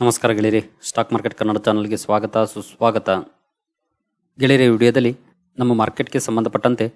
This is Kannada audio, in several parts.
ನಮಸ್ಕಾರ ಗೆಳೆಯರಿ. ಸ್ಟಾಕ್ ಮಾರ್ಕೆಟ್ ಕನ್ನಡ ಚಾನಲ್ಗೆ ಸ್ವಾಗತ, ಸುಸ್ವಾಗತ. ಗೆಳೆಯರಿ ವಿಡಿಯೋದಲ್ಲಿ ನಮ್ಮ ಮಾರ್ಕೆಟ್ಗೆ ಸಂಬಂಧಪಟ್ಟಂತೆ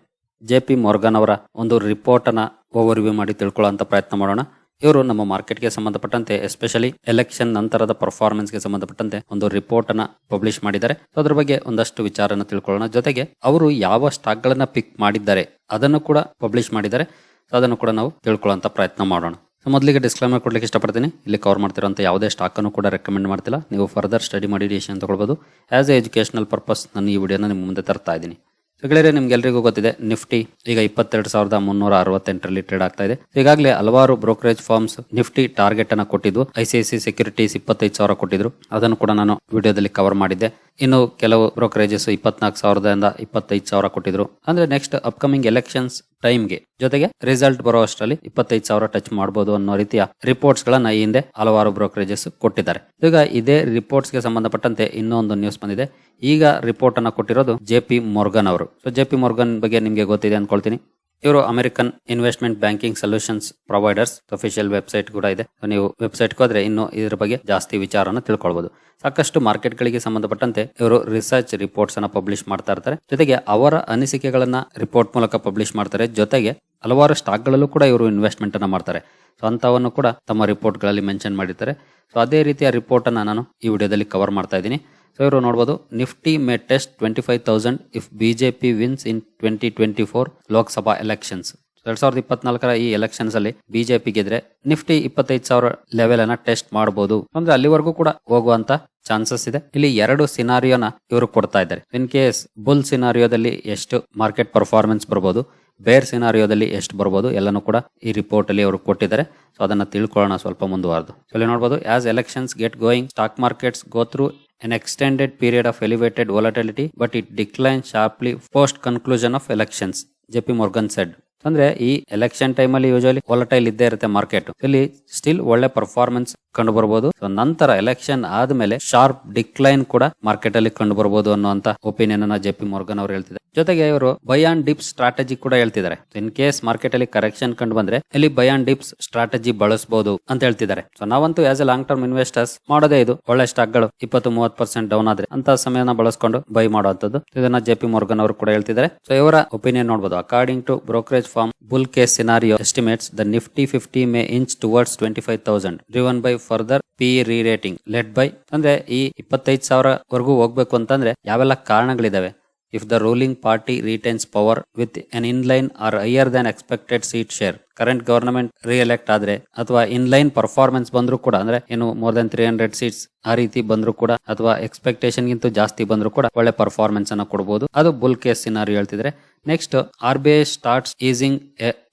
ಜೆ ಪಿ ಮೊರ್ಗನ್ ಅವರ ಒಂದು ರಿಪೋರ್ಟನ್ನು ಓವರ್ವ್ಯೂ ಮಾಡಿ ತಿಳ್ಕೊಳ್ಳೋಂಥ ಪ್ರಯತ್ನ ಮಾಡೋಣ. ಇವರು ನಮ್ಮ ಮಾರ್ಕೆಟ್ಗೆ ಸಂಬಂಧಪಟ್ಟಂತೆ ಎಸ್ಪೆಷಲಿ ಎಲೆಕ್ಷನ್ ನಂತರದ ಪರ್ಫಾರ್ಮೆನ್ಸ್ಗೆ ಸಂಬಂಧಪಟ್ಟಂತೆ ಒಂದು ರಿಪೋರ್ಟ್ ಅನ್ನ ಪಬ್ಲಿಷ್ ಮಾಡಿದ್ದಾರೆ ಅದ್ರ ಬಗ್ಗೆ ಒಂದಷ್ಟು ವಿಚಾರನ ತಿಳ್ಕೊಳ್ಳೋಣ. ಜೊತೆಗೆ ಅವರು ಯಾವ ಸ್ಟಾಕ್ಗಳನ್ನು ಪಿಕ್ ಮಾಡಿದ್ದಾರೆ, ಅದನ್ನು ಕೂಡ ಪಬ್ಲಿಷ್ ಮಾಡಿದ್ದಾರೆ. ಅದನ್ನು ಕೂಡ ನಾವು ತಿಳ್ಕೊಳ್ಳೋಂಥ ಪ್ರಯತ್ನ ಮಾಡೋಣ. ಸೊ ಮೊದಲಿಗೆ ಡಿಸ್ಕ್ಲೈಮರ್ ಕೊಡಲಿಕ್ಕೆ ಇಷ್ಟಪಡ್ತೀನಿ. ಇಲ್ಲಿ ಕವರ್ ಮಾಡ್ತಿರೋಂಥ ಯಾವುದೇ ಸ್ಟಾಕನ್ನು ಕೂಡ ರೆಕಮೆಂಡ್ ಮಾಡ್ತಿಲ್ಲ. ನೀವು ಫರ್ದರ್ ಸ್ಟಡಿ ಮಾಡಿ ಡಿಸಿಷನ್ ತೊಗೊಳ್ಬೋದು. ಆ್ಯಸ್ ಎ ಎಜುಕೇಷನಲ್ ಪರ್ಪಸ್ ನಾನು ಈ ವಿಡಿಯೋನ ನಿಮ್ಮ ಮುಂದೆ ತರ್ತಾ ಇದ್ದೀನಿ. ಸೊ ಗೆಳೆಯರೆ ನಿಮ್ಗೆಲ್ರಿಗೂ ಗೊತ್ತಿದೆ, ನಿಫ್ಟಿ ಈಗ ಇಪ್ಪತ್ತೆರಡು ಸಾವಿರದ ಮುನ್ನೂರ ಅರವತ್ತೆಂಟರಲ್ಲಿ ಟ್ರೇಡ್ ಆಗ್ತಾ ಇದೆ. ಈಗಾಗಲೇ ಹಲವಾರು ಬ್ರೋಕರೇಜ್ ಫಾರ್ಮ್ಸ್ ನಿಫ್ಟಿ ಟಾರ್ಗೆಟ್ ಅನ್ನ ಕೊಟ್ಟಿದ್ದು ಐಸಿಐಸಿ ಸೆಕ್ಯೂರಿಟೀಸ್ ಇಪ್ಪತ್ತೈದು ಸಾವಿರ ಕೊಟ್ಟಿದ್ರು. ಅದನ್ನು ಕೂಡ ನಾನು ವಿಡಿಯೋದಲ್ಲಿ ಕವರ್ ಮಾಡಿದ್ದೆ. ಇನ್ನು ಕೆಲವು ಬ್ರೋಕರೇಜಸ್ ಇಪ್ಪತ್ನಾಲ್ಕು ಸಾವಿರದಿಂದ ಇಪ್ಪತ್ತೈದು ಸಾವಿರ ಕೊಟ್ಟಿದ್ರು. ಅಂದ್ರೆ ನೆಕ್ಸ್ಟ್ ಅಪ್ಕಮಿಂಗ್ ಎಲೆಕ್ಷನ್ಸ್ ಟೈಮ್ಗೆ ಜೊತೆಗೆ ರಿಸಲ್ಟ್ ಬರೋ ಅಷ್ಟರಲ್ಲಿ ಇಪ್ಪತ್ತೈದು ಸಾವಿರ ಟಚ್ ಮಾಡಬಹುದು ಅನ್ನೋ ರೀತಿಯ ರಿಪೋರ್ಟ್ಸ್ ಗಳನ್ನ ಈ ಹಿಂದೆ ಹಲವಾರು ಬ್ರೋಕರೇಜಸ್ ಕೊಟ್ಟಿದ್ದಾರೆ. ಈಗ ಇದೇ ರಿಪೋರ್ಟ್ಸ್ಗೆ ಸಂಬಂಧಪಟ್ಟಂತೆ ಇನ್ನೊಂದು ನ್ಯೂಸ್ ಬಂದಿದೆ. ಈಗ ರಿಪೋರ್ಟ್ ಅನ್ನ ಕೊಟ್ಟಿರೋದು ಜೆ ಪಿ ಮೊರ್ಗನ್ ಅವರು. ಸೊ ಜೆ ಪಿ ಮೊರ್ಗನ್ ಬಗ್ಗೆ ನಿಮಗೆ ಗೊತ್ತಿದೆ ಅನ್ಕೊಳ್ತೀನಿ. ಇವರು American investment banking solutions providers official website ಕೂಡ ಇದೆ. ನೀವು ವೆಬ್ಸೈಟ್ ಹೋದ್ರೆ ಇನ್ನು ಇದ್ರ ಬಗ್ಗೆ ಜಾಸ್ತಿ ವಿಚಾರನ ತಿಳ್ಕೊಳ್ಬಹುದು ಸಾಕಷ್ಟು ಮಾರ್ಕೆಟ್ ಗಳಿಗೆ ಸಂಬಂಧಪಟ್ಟಂತೆ ಇವರು ರಿಸರ್ಚ್ ರಿಪೋರ್ಟ್ಸ್ ಅನ್ನ ಪಬ್ಲಿಷ್ ಮಾಡ್ತಾ ಇರ್ತಾರೆ. ಜೊತೆಗೆ ಅವರ ಅನಿಸಿಕೆಗಳನ್ನ ರಿಪೋರ್ಟ್ ಮೂಲಕ ಪಬ್ಲಿಷ್ ಮಾಡ್ತಾರೆ. ಜೊತೆಗೆ ಹಲವಾರು ಸ್ಟಾಕ್ ಗಳಲ್ಲೂ ಕೂಡ ಇವರು ಇನ್ವೆಸ್ಟ್ಮೆಂಟ್ ಅನ್ನ ಮಾಡ್ತಾರೆ. ಸೊ ಅಂತವನ್ನು ಕೂಡ ತಮ್ಮ ರಿಪೋರ್ಟ್ಗಳಲ್ಲಿ ಮೆನ್ಷನ್ ಮಾಡಿರ್ತಾರೆ. ಸೊ ಅದೇ ರೀತಿಯ ರಿಪೋರ್ಟ್ ಅನ್ನ ನಾನು ಈ ವಿಡಿಯೋದಲ್ಲಿ ಕವರ್ ಮಾಡ್ತಾ ಇದ್ದೀನಿ. ಸೊ ಇವರು ನೋಡಬಹುದು Nifty may test twenty five thousand if BJP wins in twenty twenty four Lok Sabha elections ಎರಡ್ ಸಾವಿರದ ಇಪ್ಪತ್ನಾಲ್ಕರ ಈ ಎಲೆಕ್ಷನ್ಸ್ ಅಲ್ಲಿ ಬಿಜೆಪಿ ಗೆದ್ರೆ ನಿಫ್ಟಿ ಇಪ್ಪತ್ತೈದು ಸಾವಿರ ಲೆವೆಲ್ ಅನ್ನ ಟೆಸ್ಟ್ ಮಾಡಬಹುದು ಅಂದ್ರೆ ಅಲ್ಲಿವರೆಗೂ ಕೂಡ ಹೋಗುವಂತ ಚಾನ್ಸಸ್ ಇದೆ. ಇಲ್ಲಿ ಎರಡು ಸಿನಾರಿಯೋನ ಇವರು ಕೊಡ್ತಾ ಇದ್ದಾರೆ. ಇನ್ ಕೇಸ್ ಬುಲ್ ಸಿನಾರಿಯೋದಲ್ಲಿ ಎಷ್ಟು ಮಾರ್ಕೆಟ್ ಪರ್ಫಾರ್ಮೆನ್ಸ್ ಬರಬಹುದು ಬೇರ್ ಸಿನಾರಿಯೋದಲ್ಲಿ ಎಷ್ಟು ಬರ್ಬೋದು, ಎಲ್ಲನೂ ಕೂಡ ಈ ರಿಪೋರ್ಟ್ ಅಲ್ಲಿ ಅವರು ಕೊಟ್ಟಿದ್ದಾರೆ. ಸೊ ಅದನ್ನ ತಿಳ್ಕೊಳ್ಳೋಣ ಸ್ವಲ್ಪ ಮುಂದುವರೆದು. ಇಲ್ಲಿ ನೋಡಬಹುದು as elections get going stock markets go through an extended period of elevated volatility, but it declined sharply post conclusion of elections, JP Morgan said. ಅಂದ್ರೆ ಈ ಎಲೆಕ್ಷನ್ ಟೈಮ್ ಅಲ್ಲಿ ಯೂಶಲಿ ವಾಲಟೈಲ್ ಇದ್ದೇ ಇರುತ್ತೆ ಮಾರ್ಕೆಟ್ ಇಲ್ಲಿ ಸ್ಟಿಲ್ ಒಳ್ಳೆ ಪರ್ಫಾರ್ಮೆನ್ಸ್ ಕಂಡು ಬರಬಹುದು ನಂತರ ಎಲೆಕ್ಷನ್ ಆದ್ಮೇಲೆ ಶಾರ್ಪ್ ಡಿಕ್ಲೈನ್ ಕೂಡ ಮಾರ್ಕೆಟ್ ಅಲ್ಲಿ ಕಂಡು ಬರಬಹುದು ಅನ್ನುವಂತ ಒಪಿನಿಯನ್ ಅನ್ನ ಜೆ ಪಿ ಮೊರ್ಗನ್ ಅವರು ಹೇಳ್ತಿದ್ದಾರೆ. ಜೊತೆಗೆ ಇವರು ಬೈ ಆನ್ ಡಿಪ್ ಸ್ಟ್ರಾಟಜಿ ಕೂಡ ಹೇಳ್ತಿದ್ದಾರೆ. ಇನ್ ಕೇಸ್ ಮಾರ್ಕೆಟ್ ಅಲ್ಲಿ ಕರೆಕ್ಷನ್ ಕಂಡು ಬಂದ್ರೆ, ಇಲ್ಲಿ ಬೈ ಆನ್ ಡಿಪ್ಸ್ ಸ್ಟ್ರಾಟಜಿ ಬಳಸಬಹುದು ಅಂತ ಹೇಳ್ತಿದ್ದಾರೆ. ಸೊ ನಾವಂತೂ as a long term investors ಮಾಡೋದೇ ಇದು. ಒಳ್ಳೆ ಸ್ಟಾಕ್ಗಳು ಇಪ್ಪತ್ತು ಮೂವತ್ ಪರ್ಸೆಂಟ್ ಡೌನ್ ಆದ್ರೆ ಅಂತ ಸಮಯನ ಬಳಸ್ಕೊಂಡು ಬೈ ಮಾಡುವಂತದ್ದು ಇದನ್ನ ಜೆ ಪಿ ಮೊರ್ಗನ್ ಅವರು ಕೂಡ ಹೇಳ್ತಿದ್ದಾರೆ. ಸೊ ಇವರ ಒಪಿನಿಯನ್ ನೋಡಬಹುದು according to brokerage firm bull case scenario estimates the Nifty fifty may inch towards twenty five thousand driven by further P re rating led by ಅಂದ್ರೆ ಈ ಇಪ್ಪತ್ತೈದು ಸಾವಿರ ವರೆಗೂ ಹೋಗ್ಬೇಕು ಅಂತಂದ್ರೆ, ಯಾವೆಲ್ಲ ಕಾರಣಗಳಿದಾವೆ? if the ruling party retains power with an inline or higher than expected seat share. Current government reelect ಆದ್ರೆ ಅಥವಾ ಇನ್ಲೈನ್ ಪರ್ಫಾರ್ಮೆನ್ಸ್ ಬಂದ್ರು ಕೂಡ, ಅಂದ್ರೆ ಏನು more than three hundred seats ಆ ರೀತಿ ಬಂದ್ರು ಕೂಡ, ಅಥವಾ ಎಕ್ಸ್ಪೆಕ್ಟೇಷನ್ ಗಿಂತ ಜಾಸ್ತಿ ಬಂದ್ರು ಕೂಡ ಒಳ್ಳೆ ಪರ್ಫಾರ್ಮೆನ್ಸ್ ಅನ್ನ ಕೊಡಬಹುದು ಅದು ಬುಲ್ ಕೇಸ್ ಸಿನಾರಿ ಹೇಳ್ತಿದ್ರೆ. Next R B I starts easing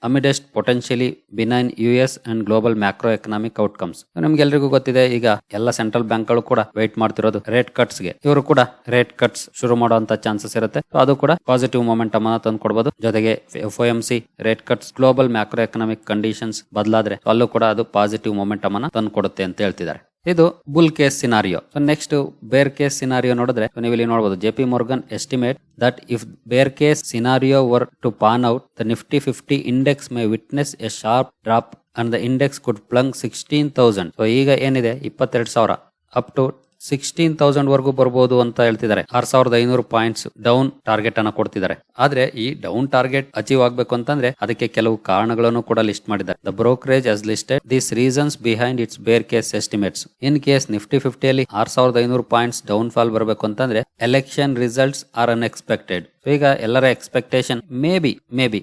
amidst potentially benign U S and global macro economic outcomes ನಮ್ಗೆಲ್ರಿಗೂ ಗೊತ್ತಿದೆ, ಈಗ ಎಲ್ಲ ಸೆಂಟ್ರಲ್ ಬ್ಯಾಂಕ್ಗಳು ಕೂಡ ವೇಟ್ ಮಾಡ್ತಿರೋದು ರೇಟ್ ಕಟ್ಸ್ಗೆ. ಇವರು ಕೂಡ ರೇಟ್ ಕಟ್ಸ್ ಶುರು ಮಾಡುವಂತ ಚಾನ್ಸಸ್ ಇರುತ್ತೆ. ಅದು ಕೂಡ ಪಾಸಿಟಿವ್ ಮೊಮೆಂಟಮ್ ಅನ್ನ ತಂದು ಕೊಡಬಹುದು ಜೊತೆಗೆ F M C rate cuts global macro economic conditions ಬದಲಾದ್ರೆ ಅಲ್ಲೂ ಕೂಡ ಅದು ಪಾಸಿಟಿವ್ ಮೊಮೆಂಟಮ್ ಅನ್ನ ತಂದು ಕೊಡುತ್ತೆ ಅಂತ ಹೇಳ್ತಿದ್ದಾರೆ. ಇದು bull case scenario so next bear case scenario ನೋಡಿದ್ರೆ ನೀವು ಇಲ್ಲಿ ನೋಡಬಹುದು J P Morgan estimate that if bear case scenario were to pan out the Nifty fifty index may witness a sharp drop and the index could plunge sixteen thousand so ಈಗ ಏನಿದೆ? ಇಪ್ಪತ್ತೆರಡು ಸಾವಿರ. ಅಪ್ ಟು ಸಿಕ್ಸ್ಟೀನ್ ತೌಸಂಡ್ ವರೆಗೂ ಬರಬಹುದು ಅಂತ ಹೇಳ್ತಿದ್ದಾರೆ. ಆರ್ ಸಾವಿರದ ಐನೂರು ಪಾಯಿಂಟ್ಸ್ ಡೌನ್ ಟಾರ್ಗೆಟ್ ಅನ್ನ ಕೊಡ್ತಿದ್ದಾರೆ. ಆದ್ರೆ ಈ ಡೌನ್ ಟಾರ್ಗೆಟ್ ಅಚೀವ್ ಆಗ್ಬೇಕು ಅಂತಂದ್ರೆ ಅದಕ್ಕೆ ಕೆಲವು ಕಾರಣಗಳನ್ನು ಕೂಡ ಲಿಸ್ಟ್ ಮಾಡಿದ್ದಾರೆ. The brokerage has listed this reasons behind its bear case estimates in case Nifty ಫಿಫ್ಟಿಯಲ್ಲಿ ಆರ್ ಸಾವಿರದ ಐನೂರು ಪಾಯಿಂಟ್ಸ್ ಡೌನ್ ಫಾಲ್ ಬರಬೇಕು ಅಂತಂದ್ರೆ ಎಲೆಕ್ಷನ್ ರಿಸಲ್ಟ್ಸ್ ಆರ್ ಅನ್ಎಕ್ಸ್ಪೆಕ್ಟೆಡ್ ಈಗ ಎಲ್ಲರ expectation may be may be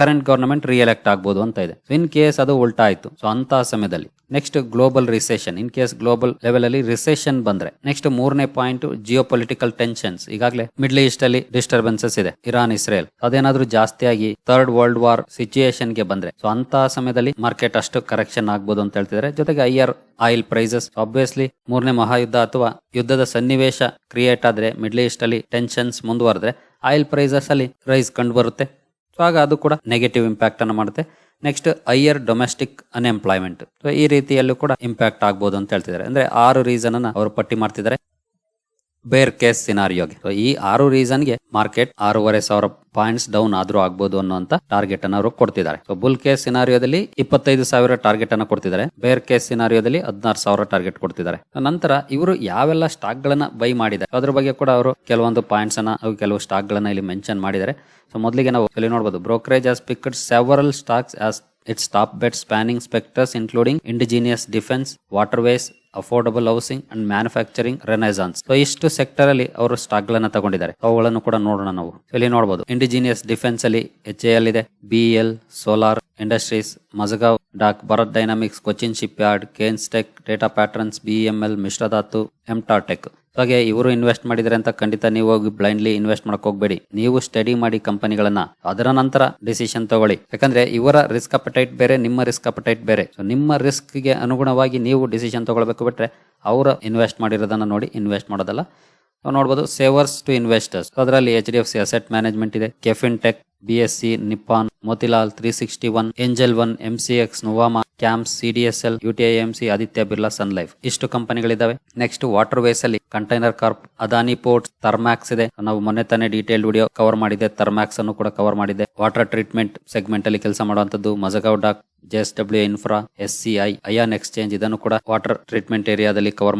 current government reelect ಆಗ್ಬೋದು ಅಂತ ಇದೆ. ಇನ್ ಕೇಸ್ ಅದು ಉಲ್ಟಾ ಆಯ್ತು ಸೊ ಅಂತ ಸಮಯದಲ್ಲಿ next global recession in case global level ಅಲ್ಲಿ ರಿಸೆಷನ್ ಬಂದ್ರೆ ನೆಕ್ಸ್ಟ್ ಮೂರನೇ ಪಾಯಿಂಟ್ ಜಿಯೋ ಪೊಲಿಟಿಕಲ್ ಟೆನ್ಷನ್ಸ್ ಈಗಾಗಲೇ ಮಿಡ್ಲ್ ಈಸ್ಟ್ ಅಲ್ಲಿ ಡಿಸ್ಟರ್ಬೆನ್ಸಸ್ ಇದೆ ಇರಾನ್ ಇಸ್ರೇಲ್ ಅದೇನಾದ್ರೂ ಜಾಸ್ತಿ ಆಗಿ ಥರ್ಡ್ ವರ್ಲ್ಡ್ ವಾರ್ ಸಿಚುಯೇಷನ್ಗೆ ಬಂದ್ರೆ ಸೊ ಅಂತ ಸಮಯದಲ್ಲಿ ಮಾರ್ಕೆಟ್ ಅಷ್ಟು ಕರೆಕ್ಷನ್ ಆಗ್ಬೋದು ಅಂತ ಹೇಳ್ತಿದ್ದಾರೆ. ಜೊತೆಗೆ ಹೈಯರ್ ಆಯಿಲ್ ಪ್ರೈಸಸ್ ಆಬ್ವಿಯಸ್ಲಿ ಮೂರನೇ ಮಹಾಯುದ್ಧ ಅಥವಾ ಯುದ್ಧದ ಸನ್ನಿವೇಶ ಕ್ರಿಯೇಟ್ ಆದ್ರೆ ಮಿಡ್ಲ್ ಈಸ್ಟ್ ಅಲ್ಲಿ ಟೆನ್ಷನ್ಸ್ ಮುಂದುವರೆದ್ರೆ ಆಯಿಲ್ ಪ್ರೈಸಸ್ ಅಲ್ಲಿ ರೈಸ್ ಕಂಡು ಬರುತ್ತೆ. ಸೊ ಆಗ ಅದು ಕೂಡ ನೆಗೆಟಿವ್ ಇಂಪ್ಯಾಕ್ಟ್ ಅನ್ನು ಮಾಡುತ್ತೆ. Next higher domestic unemployment so ಈ ರೀತಿಯಲ್ಲೂ ಕೂಡ ಇಂಪ್ಯಾಕ್ಟ್ ಆಗ್ಬೋದು ಅಂತ ಹೇಳ್ತಿದ್ದಾರೆ. ಅಂದ್ರೆ ಆರು ರೀಸನ್ ಅನ್ನ ಅವರು ಪಟ್ಟಿ ಮಾಡ್ತಿದ್ದಾರೆ. ಬೇರ್ ಕೇಸ್ ಸಿನಾರಿಯೋಗೆ ಗೆ. ಈ ಆರು ರೀಸನ್ಗೆ ಮಾರ್ಕೆಟ್ ಆರೂವರೆ ಸಾವಿರ ಪಾಯಿಂಟ್ಸ್ ಡೌನ್ ಆದ್ರೂ ಆಗ್ಬೋದು ಅನ್ನುವಂತ ಟಾರ್ಗೆಟ್ ಅನ್ನ ಅವರು ಕೊಡ್ತಿದ್ದಾರೆ. ಬುಲ್ ಕೇಸ್ ಸಿನಾರಿಯೋದಲ್ಲಿ ಇಪ್ಪತ್ತೈದು ಸಾವಿರ ಟಾರ್ಗೆಟ್ ಅನ್ನ ಕೊಡ್ತಿದ್ದಾರೆ. ಬೇರ್ ಕೇಸ್ ಸಿನಾರಿಯೋದಲ್ಲಿ ಹದಿನಾರು ಸಾವಿರ ಟಾರ್ಗೆಟ್ ಕೊಡ್ತಿದ್ದಾರೆ. ನಂತರ ಇವರು ಯಾವೆಲ್ಲ ಸ್ಟಾಕ್ ಗಳನ್ನ ಬೈ ಮಾಡಿದ್ದಾರೆ. ಅದ್ರ ಬಗ್ಗೆ ಕೂಡ ಅವರು ಕೆಲವೊಂದು ಪಾಯಿಂಟ್ಸ್ ಅನ್ನ ಕೆಲವು ಸ್ಟಾಕ್ ಗಳನ್ನ ಇಲ್ಲಿ ಮೆನ್ಷನ್ ಮಾಡಿದ್ದಾರೆ. ಸೊ ಮೊದಲಿಗೆ ನಾವು ಇಲ್ಲಿ ನೋಡಬಹುದು brokerage has picked several stocks as its top bet spanning sectors including indigenous defense, waterways, affordable housing and manufacturing renaissance so ಇಷ್ಟು ಸೆಕ್ಟರ್ ಅಲ್ಲಿ ಅವರು ಸ್ಟಾಕ್ ಗಳನ್ನ ತಗೊಂಡಿದ್ದಾರೆ. ಅವುಗಳನ್ನು ಕೂಡ ನೋಡೋಣ ನಾವು. ಇಲ್ಲಿ ನೋಡಬಹುದು ಇಂಡಿಜಿನಿಯಸ್ ಡಿಫೆನ್ಸ್ ಅಲ್ಲಿ ಎಚ್ ಎಲ್ ಇದೆ B L solar industries Mazagon dock Bharat dynamics, Cochin shipyard Kaynes Tech data patterns B M L Mishra Dhatu ಎಂಟಾಟೆಕ್ ಹಾಗೆ ಇವರು ಇನ್ವೆಸ್ಟ್ ಮಾಡಿದರೆ ಅಂತ ಖಂಡಿತ ನೀವು ಹೋಗಿ ಬ್ಲೈಂಡ್ಲಿ ಇನ್ವೆಸ್ಟ್ ಮಾಡಕ್ ಹೋಗ್ಬೇಡಿ. ನೀವು ಸ್ಟಡಿ ಮಾಡಿ ಕಂಪನಿಗಳನ್ನ. ಅದರ ನಂತರ ಡಿಸಿಷನ್ ತಗೊಳ್ಳಿ. ಯಾಕಂದ್ರೆ ಇವರ ರಿಸ್ಕ್ ಅಪಟೈಟ್ ಬೇರೆ, ನಿಮ್ಮ ರಿಸ್ಕ್ ಅಪಟೈಟ್ ಬೇರೆ. ಸೊ ನಿಮ್ಮ ರಿಸ್ಕ್ಗೆ ಅನುಗುಣವಾಗಿ ನೀವು ಡಿಸಿಷನ್ ತಗೊಳ್ಬೇಕು ಬಿಟ್ರೆ ಅವರ ಇನ್ವೆಸ್ಟ್ ಮಾಡಿರೋದನ್ನ ನೋಡಿ ಇನ್ವೆಸ್ಟ್ ಮಾಡೋದಲ್ಲ. ನಾವು ನೋಡಬಹುದು ಸೇವರ್ಸ್ ಟು ಇನ್ವೆಸ್ಟರ್ಸ್ ಅದರಲ್ಲಿ H D F C asset management ಇದೆ KFin tech B Nippon Motilal three sixty one angel one M Nuvama CAMS C UTI AMC Aditya Birla sun life ಇಷ್ಟು ಕಂಪನಿಗಳಿದಾವೆ. ನೆಕ್ಸ್ಟ್ ವಾಟರ್ ವೇಸ್ ಅಲ್ಲಿ container corp Adani ports Thermax ಇದೆ. ನಾವು ಮೊನ್ನೆ ತಾನೇ ಡೀಟೇಲ್ ವಿಡಿಯೋ ಕವರ್ ಮಾಡಿದೆ ಥರ್ಮ್ಯಾಕ್ಸ್ ಅನ್ನು ಕೂಡ ಕವರ್ ಮಾಡಿದೆ ವಾಟರ್ ಟ್ರೀಟ್ಮೆಂಟ್ ಸೆಗ್ಮೆಂಟ್ ಅಲ್ಲಿ ಕೆಲಸ ಮಾಡುವಂತದ್ದು Mazagon dock J S W infra S C I ion exchange ಇದನ್ನು ಕೂಡ ವಾಟರ್ ಟ್ರೀಟ್ಮೆಂಟ್ ಏರಿಯಾದಲ್ಲಿ cover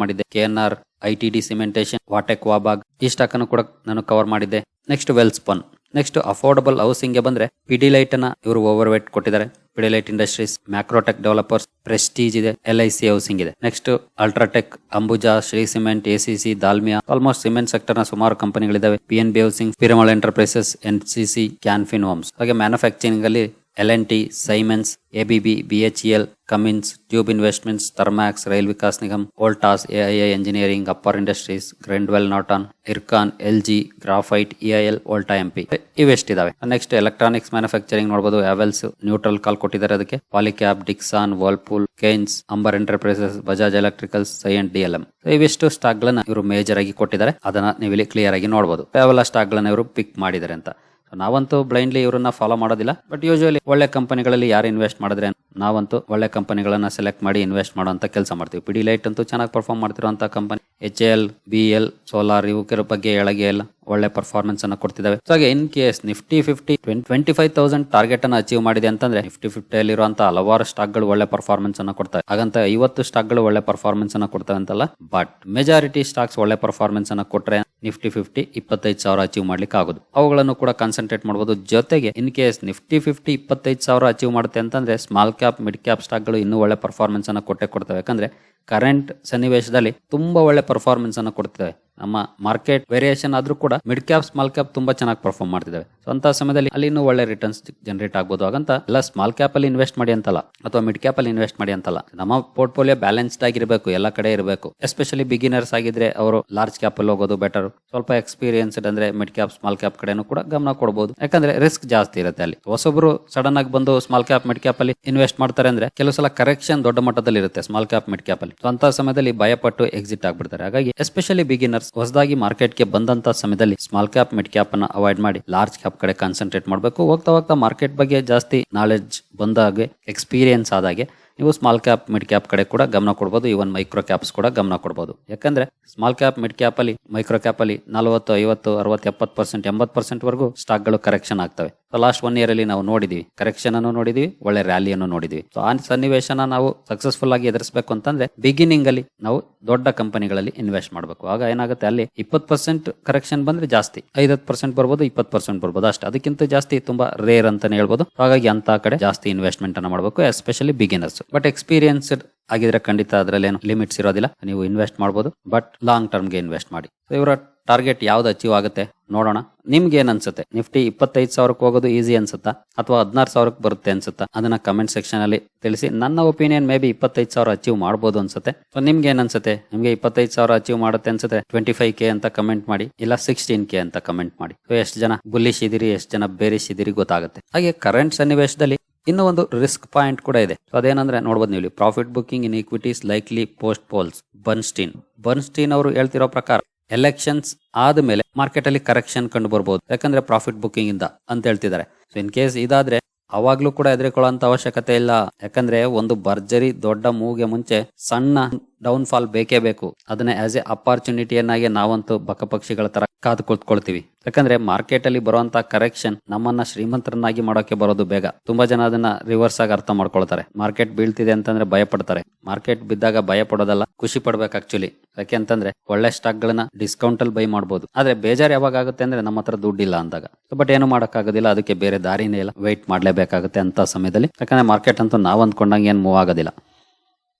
I T D cementation VA Tech Wabag ಈ ಸ್ಟಾಕ್ ಅನ್ನು ಕೂಡ ನಾನು ಕವರ್ ಮಾಡಿದ್ದೆ. ನೆಕ್ಸ್ಟ್ ವೆಲ್ಸ್ಪನ್ ನೆಕ್ಸ್ಟ್ ಅಫೋರ್ಡಬಲ್ ಹೌಸಿಂಗ್ಗೆ ಬಂದ್ರೆ ಪಿಡಿಲೈಟ್ ಅನ್ನ ಇವರು ಓವರ್ ವೇಟ್ ಕೊಟ್ಟಿದ್ದಾರೆ Pidilite industries macrotech developers prestige ಇದೆ ಎಲ್ ಐ ಸಿ ಹೌಸಿಂಗ್ ಇದೆ. Next UltraTech Ambuja Shri cement ACC Dalmia almost cement ಸೆಕ್ಟರ್ನ ಸುಮಾರು ಕಂಪನಿಗಳಿದಾವೆ P N B housing Piramal enterprises N C C Can Fin homes ಹಾಗೆ ಮ್ಯಾನುಫ್ಯಾಕ್ಚರಿಂಗ್ ಅಲ್ಲಿ L N T Siemens ABB BHEL Cummins tube investments Thermax rail Vikas Nigam Voltas AIA engineering Apar industries Grindwell Norton Ircon L G graphite EIL Voltamp ಇವೆಷ್ಟಿದಾವೆ next electronics manufacturing ನೋಡಬಹುದು ಹ್ಯಾವೆಲ್ಸ್ ನ್ಯೂಟ್ರಲ್ ಕಾಲ್ ಕೊಟ್ಟಿದ್ದಾರೆ ಅದಕ್ಕೆ. Polycab Dixon Whirlpool Kaynes Amber enterprises Bajaj electricals Cyient D L M ಇವಿಷ್ಟು ಸ್ಟಾಕ್ ಗಳನ್ನ ಇವರು ಮೇಜರ್ ಆಗಿ ಕೊಟ್ಟಿದ್ದಾರೆ. ಅದನ್ನ ನೀವು ಇಲ್ಲಿ ಕ್ಲಿಯರ್ ಆಗಿ ನೋಡಬಹುದು ಯಾವೆಲ್ಲ ಸ್ಟಾಕ್ ಗಳನ್ನ ಇವರು ಪಿಕ್ ಮಾಡಿದ್ದಾರೆ ಅಂತ. ನಾವಂತೂ ಬ್ಲೈಂಡ್ಲಿ ಇವರನ್ನ ಫಾಲೋ ಮಾಡೋದಿಲ್ಲ ಬಟ್ ಯೂಶುವಲಿ ಒಳ್ಳೆ ಕಂಪನಿಗಳಲ್ಲಿ ಯಾರು ಇನ್ವೆಸ್ಟ್ ಮಾಡಿದ್ರೆ ನಾವಂತೂ ಒಳ್ಳೆ ಕಂಪನಿಗಳನ್ನ ಸೆಲೆಕ್ಟ್ ಮಾಡಿ ಇನ್ವೆಸ್ಟ್ ಮಾಡುವಂತ ಕೆಲಸ ಮಾಡ್ತೀವಿ. ಪಿಡಿ ಲೈಟ್ ಅಂತೂ ಚೆನ್ನಾಗಿ perform ಮಾಡ್ತಿರುವಂತ company H L B L solar ಇವಕ್ಕಿರೋ ಬಗ್ಗೆ ಎಳಗೆ ಎಲ್ಲ. ಒಳ್ಳೆ ಪರ್ಫಾರ್ಮೆನ್ಸ್ ಅನ್ನ ಕೊಡ್ತಿದ್ದಾವೆ ಹಾಗೆ in case Nifty fifty twenty five thousand target ಅನ್ನ ಅಚೀವ್ ಮಾಡಿದೆ ಅಂತಂದ್ರೆ ನಿಫ್ಟಿ ಫಿಫ್ಟಿ ಅಲ್ಲಿರುವಂತ ಹಲವಾರು ಸ್ಟಾಕ್ಗಳು ಒಳ್ಳೆ ಪರ್ಫಾರ್ಮೆನ್ಸ್ ಅನ್ನ ಕೊಡ್ತವೆ. ಹಾಗಂತ ಐವತ್ತು ಸ್ಟಾಕ್ಗಳು ಒಳ್ಳೆ ಪರ್ಫಾರ್ಮೆನ್ಸ್ ಅನ್ನ ಕೊಡ್ತವೆ ಅಂತಲ್ಲ. ಬಟ್ ಮೆಜಾರಿಟಿ ಸ್ಟಾಕ್ಸ್ ಒಳ್ಳೆ ಪರ್ಫಾರ್ಮೆನ್ಸ್ ಅನ್ನ ಕೊಟ್ರೆ ನಿಫ್ಟಿ ಫಿಫ್ಟಿ ಇಪ್ಪತ್ತೈದು ಸಾವಿರ ಅಚೀವ್ ಮಾಡ್ಲಿಕ್ಕೆ ಆಗೋದು. ಅವುಗಳನ್ನು ಕೂಡ ಕಾನ್ಸಂಟ್ರೇಟ್ ಮಾಡಬಹುದು ಜೊತೆಗೆ ಇನ್ ಕೇಸ್ ನಿಫ್ಟಿ ಫಿಫ್ಟಿ ಇಪ್ಪತ್ತೈದು ಸಾವಿರ ಅಚೀವ್ ಮಾಡುತ್ತೆ ಅಂತಂದ್ರೆ ಸ್ಮಾಲ್ ಕ್ಯಾಪ್ ಮಿಡ್ ಕ್ಯಾಪ್ ಸ್ಟಾಕ್ಗಳು ಇನ್ನೂ ಒಳ್ಳೆ ಪರ್ಫಾರ್ಮೆನ್ಸ್ ಅನ್ನ ಕೊಟ್ಟೆ ಕೊಡ್ತವೆ. ಯಾಕಂದ್ರೆ ಕರೆಂಟ್ ಸನ್ನಿವೇಶದಲ್ಲಿ ತುಂಬಾ ಒಳ್ಳೆ ಪರ್ಫಾರ್ಮೆನ್ಸ್ ಅನ್ನ ಕೊಡ್ತವೆ. ನಮ್ಮ ಮಾರ್ಕೆಟ್ ವೇರಿಯೇಷನ್ ಆದ್ರೂ ಕೂಡ ಮಿಡ್ ಕ್ಯಾಪ್, ಸ್ಮಾಲ್ ಕ್ಯಾಪ್ ತುಂಬಾ ಚೆನ್ನಾಗಿ ಪರ್ಫಾರ್ಮ್ ಮಾಡ್ತಿದ್ದಾವೆ ಸೊ ಅಂತ ಸಮಯದಲ್ಲಿ ಅಲ್ಲಿ ಇನ್ನೂ ಒಳ್ಳೆ ರಿಟರ್ನ್ಸ್ ಜನರೇಟ್ ಆಗ್ಬೋದು. ಹಾಗಂತ ಎಲ್ಲ ಸ್ಮಾಲ್ ಕ್ಯಾಪ್ ಅಲ್ಲಿ ಇನ್ವೆಸ್ಟ್ ಮಾಡಿ ಅಂತಲ್ಲ, ಅಥವಾ ಮಿಡ್ ಕ್ಯಾಪ್ ಅಲ್ಲಿ ಇನ್ವೆಸ್ಟ್ ಮಾಡಿ ಅಂತಲ್ಲ, ನಮ್ಮ ಪೋರ್ಟ್ಫೋಲಿಯೋ ಬ್ಯಾಲೆನ್ಸ್ಡ್ ಆಗಿರಬೇಕು, ಎಲ್ಲ ಕಡೆ ಇರಬೇಕು. ಎಸ್ಪೆಷಲಿ ಬಿಗಿನರ್ಸ್ ಆಗಿದ್ರೆ ಅವರು ಲಾರ್ಜ್ ಕ್ಯಾಪ್ ಅಲ್ಲಿ ಹೋಗೋದು ಬೆಟರ್ ಸ್ವಲ್ಪ ಎಕ್ಸ್ಪೀರಿಯನ್ಸ್ಡ್ ಅಂದ್ರೆ ಮಿಡ್ ಕ್ಯಾಪ್ ಸ್ಮಾಲ್ ಕ್ಯಾಪ್ ಕಡೆನೂ ಕೂಡ ಗಮನ ಕೊಡಬಹುದು ಯಾಕಂದ್ರೆ ರಿಸ್ಕ್ ಜಾಸ್ತಿ ಇರುತ್ತೆ ಅಲ್ಲಿ. ಹೊಸೊಬ್ರು ಸಡನ್ ಆಗಿ ಬಂದು ಸ್ಮಾಲ್ ಕ್ಯಾಪ್ ಮಿಡ್ ಕ್ಯಾಪ್ ಅಲ್ಲಿ ಇನ್ವೆಸ್ಟ್ ಮಾಡ್ತಾರೆ ಅಂದ್ರೆ ಕೆಲವು ಸಲ ಕರೆಕ್ಷನ್ ದೊಡ್ಡ ಮಟ್ಟದಲ್ಲಿ ಇರುತ್ತೆ ಸ್ಮಾಲ್ ಕ್ಯಾಪ್ ಮಿಡ್ ಕ್ಯಾಪ್ ಅಲ್ಲಿ ಅಂತ ಸಮಯದಲ್ಲಿ ಭಯಪಟ್ಟು ಎಕ್ಸಿಟ್ ಆಗ್ಬಿಡ್ತಾರೆ. ಹಾಗಾಗಿ ಎಸ್ಪೆಷಲಿ ಬಿಗಿನರ್ಸ್ ಹೊಸದಾಗಿ ಮಾರ್ಕೆಟ್ಗೆ ಬಂದಂತ ಸಮಯದಲ್ಲಿ ಸ್ಮಾಲ್ ಕ್ಯಾಪ್, ಮಿಡ್ ಕ್ಯಾಪ್ ಅನ್ನ ಅವಾಯ್ಡ್ ಮಾಡಿ ಲಾರ್ಜ್ ಕ್ಯಾಪ್ ಕಡೆ ಕಾನ್ಸಂಟ್ರೇಟ್ ಮಾಡಬೇಕು. ಹೋಗ್ತಾ ಹೋಗ್ತಾ ಮಾರ್ಕೆಟ್ ಬಗ್ಗೆ ಜಾಸ್ತಿ ನಾಲೆಡ್ಜ್ ಬಂದಾಗೆ ಎಕ್ಸ್ಪೀರಿಯನ್ಸ್ ಆದಾಗೆ ನೀವು ಸ್ಮಾಲ್ ಕ್ಯಾಪ್, ಮಿಡ್ ಕ್ಯಾಪ್ ಕಡೆ ಕೂಡ ಗಮನ ಕೊಡಬಹುದು ಇವನ್ ಮೈಕ್ರೋ ಕ್ಯಾಪ್ಸ್ ಕೂಡ ಗಮನ ಕೊಡಬಹುದು ಯಾಕಂದ್ರೆ ಸ್ಮಾಲ್ ಕ್ಯಾಪ್, ಮಿಡ್ ಕ್ಯಾಪ್ ಅಲ್ಲಿ ಮೈಕ್ರೋ ಕ್ಯಾಪ್ ಅಲ್ಲಿ ನಲವತ್ತು, ಐವತ್ತು, ಅರವತ್ತು, ಎಪ್ಪತ್ತು ಪರ್ಸೆಂಟ್, ಎಂಬತ್ತು ಪರ್ಸೆಂಟ್ ವರೆಗೂ ಸ್ಟಾಕ್ಗಳು ಕರೆಕ್ಷನ್ ಆಗ್ತವೆ. ಲಾಸ್ಟ್ ಒನ್ ಇಯರ್ ಅಲ್ಲಿ ನಾವು ನೋಡಿದ್ವಿ. ಕರೆಕ್ಷನ್ ಅನ್ನು ನೋಡಿದ್ವಿ, ಒಳ್ಳೆ ರ್ಯಾಲಿಯನ್ನು ನೋಡಿದ್ವಿ. ಸೊ ಆ ಸನ್ನಿವೇಶನ ನಾವು ಸಕ್ಸಸ್ಫುಲ್ ಆಗಿ ಎದುರಿಸಬೇಕು ಅಂತಂದ್ರೆ ಬಿಗಿನಿಂಗ್ ಅಲ್ಲಿ ನಾವು ದೊಡ್ಡ ಕಂಪನಿಗಳಲ್ಲಿ ಇನ್ವೆಸ್ಟ್ ಮಾಡಬೇಕು. ಆಗ ಏನಾಗುತ್ತೆ? ಅಲ್ಲಿ ಇಪ್ಪತ್ತು ಪರ್ಸೆಂಟ್ ಕರೆಕ್ಷನ್ ಬಂದ್ರೆ ಜಾಸ್ತಿ. ಐದತ್ತು ಪರ್ಸೆಂಟ್ ಬರ್ಬೋದು, ಇಪ್ಪತ್ತು ಪರ್ಸೆಂಟ್ ಬರ್ಬೋದು. ಅಷ್ಟೇ. ಅದಕ್ಕಿಂತ ಜಾಸ್ತಿ ತುಂಬಾ ರೇರ್ ಅಂತಾನೆ ಹೇಳ್ಬೋದು. ಹಾಗಾಗಿ ಅಂತ ಕಡೆ ಜಾಸ್ತಿ ಇನ್ವೆಸ್ಟ್ಮೆಂಟ್ ಅನ್ನ ಮಾಡಬೇಕು ಎಸ್ಪೆಷಲಿ ಬಿಗಿನರ್ಸ್ ಬಟ್ ಎಕ್ಸ್ಪೀರಿಯನ್ಸ್ಡ್ ಆಗಿದ್ರೆ ಖಂಡಿತ ಅದರಲ್ಲಿ ಏನು ಲಿಮಿಟ್ಸ್ ಇರೋದಿಲ್ಲ. ನೀವು ಇನ್ವೆಸ್ಟ್ ಮಾಡಬಹುದು ಬಟ್ ಲಾಂಗ್ ಟರ್ಮ್ಗೆ ಇನ್ವೆಸ್ಟ್ ಮಾಡಿ. ಇವರ ಟಾರ್ಗೆಟ್ ಯಾವ್ದು ಅಚೀವ್ ಆಗುತ್ತೆ? ನೋಡೋಣ. ನಿಮ್ಗೆ ಏನ್ ಅನ್ಸುತ್ತೆ ನಿಫ್ಟಿ ಇಪ್ಪತ್ತೈದು ಸಾವಿರಕ್ಕೆ ಹೋಗೋದು ಈಸಿ ಅನ್ಸುತ್ತಾ? ಅಥವಾ ಹದಿನಾರು ಸಾವಿರಕ್ಕೆ ಬರುತ್ತೆ ಅನ್ಸುತ್ತಾ? ಅದನ್ನ ಕಮೆಂಟ್ ಸೆಕ್ಷನ್ ಅಲ್ಲಿ ತಿಳಿಸಿ. ನನ್ನ ಒಪಿನಿಯನ್ ಮೇ ಬಿ ಇಪ್ಪತ್ತೈದು ಸಾವಿರ ಅಚೀವ್ ಮಾಡಬಹುದು ಅನ್ಸುತ್ತೆ. ಸೊ ನಿಮ್ಗೆ ಏನ್ ಅನ್ಸುತ್ತೆ ನಿಮ್ಗೆ ಇಪ್ಪತ್ತೈದು ಸಾವಿರ ಅಚೀವ್ ಮಾಡುತ್ತೆ ಅನ್ಸುತ್ತೆ? ಟ್ವೆಂಟಿ ಫೈವ್ ಕೆ ಅಂತ ಕಮೆಂಟ್ ಮಾಡಿ. ಇಲ್ಲ ಸಿಕ್ಸ್ಟೀನ್ ಕೆ ಅಂತ ಕಮೆಂಟ್ ಮಾಡಿ. ಎಷ್ಟು ಜನ ಬುಲ್ಲಿಶ್ ಇದೀರಿ, ಎಷ್ಟು ಜನ ಬೇರಿಶ್ ಇದೀರಿ ಗೊತ್ತಾಗುತ್ತೆ. ಹಾಗೆ ಕರೆಂಟ್ ಸನ್ನಿವೇಶದಲ್ಲಿ ಇನ್ನೂ ಒಂದು ರಿಸ್ಕ್ ಪಾಯಿಂಟ್ ಕೂಡ ಇದೆ. ಅದೇನಂದ್ರೆ ನೋಡ್ಬೋದು ನೀವು profit booking in equities likely post polls Bernstein Bernstein ಅವರು ಹೇಳ್ತಿರೋ ಪ್ರಕಾರ ಎಲೆಕ್ಷನ್ಸ್ ಆದ್ಮೇಲೆ ಮಾರ್ಕೆಟ್ ಅಲ್ಲಿ ಕರೆಕ್ಷನ್ ಕಂಡು ಬರ್ಬೋದು. ಯಾಕಂದ್ರೆ ಪ್ರಾಫಿಟ್ ಬುಕಿಂಗ್ ಇಂದ ಅಂತ ಹೇಳ್ತಿದ್ದಾರೆ. ಸೊ ಇನ್ ಕೇಸ್ ಇದಾದ್ರೆ ಅವಾಗ್ಲೂ ಕೂಡ ಹೆದರಿಕೊಳ್ಳುವಂತ ಅವಶ್ಯಕತೆ ಇಲ್ಲ. ಯಾಕಂದ್ರೆ ಒಂದು ಭರ್ಜರಿ ದೊಡ್ಡ ಮೂಗೆ ಮುಂಚೆ ಸಣ್ಣ ಡೌನ್ ಫಾಲ್ ಬೇಕೇ ಬೇಕು. ಅದನ್ನ ಆಸ್ ಎ ಅಪಾರ್ಚುನಿಟಿಯನ್ನಾಗಿ ನಾವಂತೂ ಬಕಪಕ್ಷಿಗಳ ತರ ಕಾದು ಕುಳಿತುಕೊಳ್ತೀವಿ ಯಾಕಂದ್ರೆ ಮಾರ್ಕೆಟ್ ಅಲ್ಲಿ ಬರುವಂತ ಕರೆಕ್ಷನ್ ನಮ್ಮನ್ನ ಶ್ರೀಮಂತರನ್ನಾಗಿ ಮಾಡೋಕೆ ಬರೋದು ಬೇಗ. ತುಂಬಾ ಜನ ಅದನ್ನ ರಿವರ್ಸ್ ಆಗಿ ಅರ್ಥ ಮಾಡ್ಕೊಳ್ತಾರೆ. ಮಾರ್ಕೆಟ್ ಬೀಳ್ತಿದೆ ಅಂತಂದ್ರೆ ಭಯ ಪಡ್ತಾರೆ ಮಾರ್ಕೆಟ್ ಬಿದ್ದಾಗ ಭಯ ಪಡೋದಲ್ಲ ಖುಷಿ ಪಡ್ಬೇಕು ಆಕ್ಚುಲಿ ಯಾಕೆ ಅಂತಂದ್ರೆ ಒಳ್ಳೆ ಸ್ಟಾಕ್ ಗಳನ್ನ ಡಿಸ್ಕೌಂಟ್ ಅಲ್ಲಿ ಬೈ ಮಾಡಬಹುದು ಆದ್ರೆ ಬೇಜಾರ್ ಯಾವಾಗ ಆಗುತ್ತೆ ಅಂದ್ರೆ ನಮ್ಮ ಹತ್ರ ದುಡ್ಡಿಲ್ಲ ಅಂದಾಗ. ಬಟ್ ಏನು ಮಾಡಕ್ಕಾಗೋದಿಲ್ಲ, ಅದಕ್ಕೆ ಬೇರೆ ದಾರಿನೇ ಇಲ್ಲ. ವೆಯ್ಟ್ ಮಾಡ್ಲೇಬೇಕಾಗುತ್ತೆ ಅಂತ ಸಮಯದಲ್ಲಿ. ಯಾಕಂದ್ರೆ ಮಾರ್ಕೆಟ್ ಅಂತೂ ನಾವ್ ಅಂದ್ಕೊಂಡಂಗೆ ಏನ್ ಮೂವ್ ಆಗೋದಿಲ್ಲ.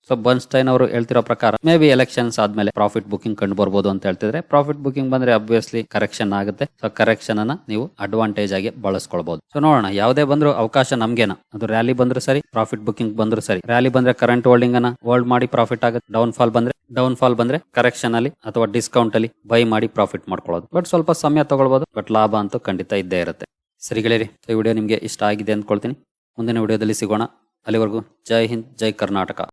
ಸೊ ಬರ್ನ್ಸ್ಟೈನ್ ಅವರು ಹೇಳ್ತಿರೋ ಪ್ರಕಾರ ಮೇ ಬಿ ಎಲೆಕ್ಷನ್ಸ್ ಆದ್ಮೇಲೆ ಪ್ರಾಫಿಟ್ ಬುಕಿಂಗ್ ಕಂಡು ಬರ್ಬೋದು ಅಂತ ಹೇಳ್ತಿದ್ರೆ ಪ್ರಾಫಿಟ್ ಬುಕಿಂಗ್ ಬಂದ್ರೆ ಅಬ್ವಿಯಸ್ಲಿ ಕರೆಕ್ಷನ್ ಆಗುತ್ತೆ. ಸೊ ಕರೆಕ್ಷನ್ ಅನ್ನ ನೀವು ಅಡ್ವಾಂಟೇಜ್ ಆಗಿ ಬಳಸ್ಕೊಳ್ಬಹುದು ಸೊ ನೋಡೋಣ, ಯಾವುದೇ ಬಂದ್ರು ಅವಕಾಶ ನಮ್ಗೇನ? ಅದು ರ್ಯಾಲಿ ಬಂದ್ರು ಸರಿ ಪ್ರಾಫಿಟ್ ಬುಕಿಂಗ್ ಬಂದ್ರು ಸರಿ. ರ್ಯಾಲಿ ಬಂದ್ರೆ ಕರೆಂಟ್ ಹೋಲ್ಡಿಂಗ್ ಅನ್ನ ಹೋಲ್ಡ್ ಮಾಡಿ ಪ್ರಾಫಿಟ್ ಆಗುತ್ತೆ. ಡೌನ್ ಫಾಲ್ ಬಂದ್ರೆ ಡೌನ್ ಫಾಲ್ ಬಂದ್ರೆ ಕರೆಕ್ಷನ್ ಅಲ್ಲಿ ಅಥವಾ ಡಿಸ್ಕೌಂಟ್ ಅಲ್ಲಿ ಬೈ ಮಾಡಿ ಪ್ರಾಫಿಟ್ ಮಾಡ್ಕೊಳ್ಳೋದು. ಬಟ್ ಸ್ವಲ್ಪ ಸಮಯ ತಗೊಳ್ಬಹುದು ಬಟ್ ಲಾಭ ಅಂತೂ ಖಂಡಿತ ಇದ್ದೇ ಇರುತ್ತೆ. ಸರಿ ಗೆಳೆಯರಿ, ಈ ವಿಡಿಯೋ ನಿಮಗೆ ಇಷ್ಟ ಆಗಿದೆ ಅಂದ್ಕೊಳ್ತೀನಿ. ಮುಂದಿನ ವಿಡಿಯೋದಲ್ಲಿ ಸಿಗೋಣ. ಅಲ್ಲಿವರೆಗೂ ಜೈ ಹಿಂದ್, ಜೈ ಕರ್ನಾಟಕ.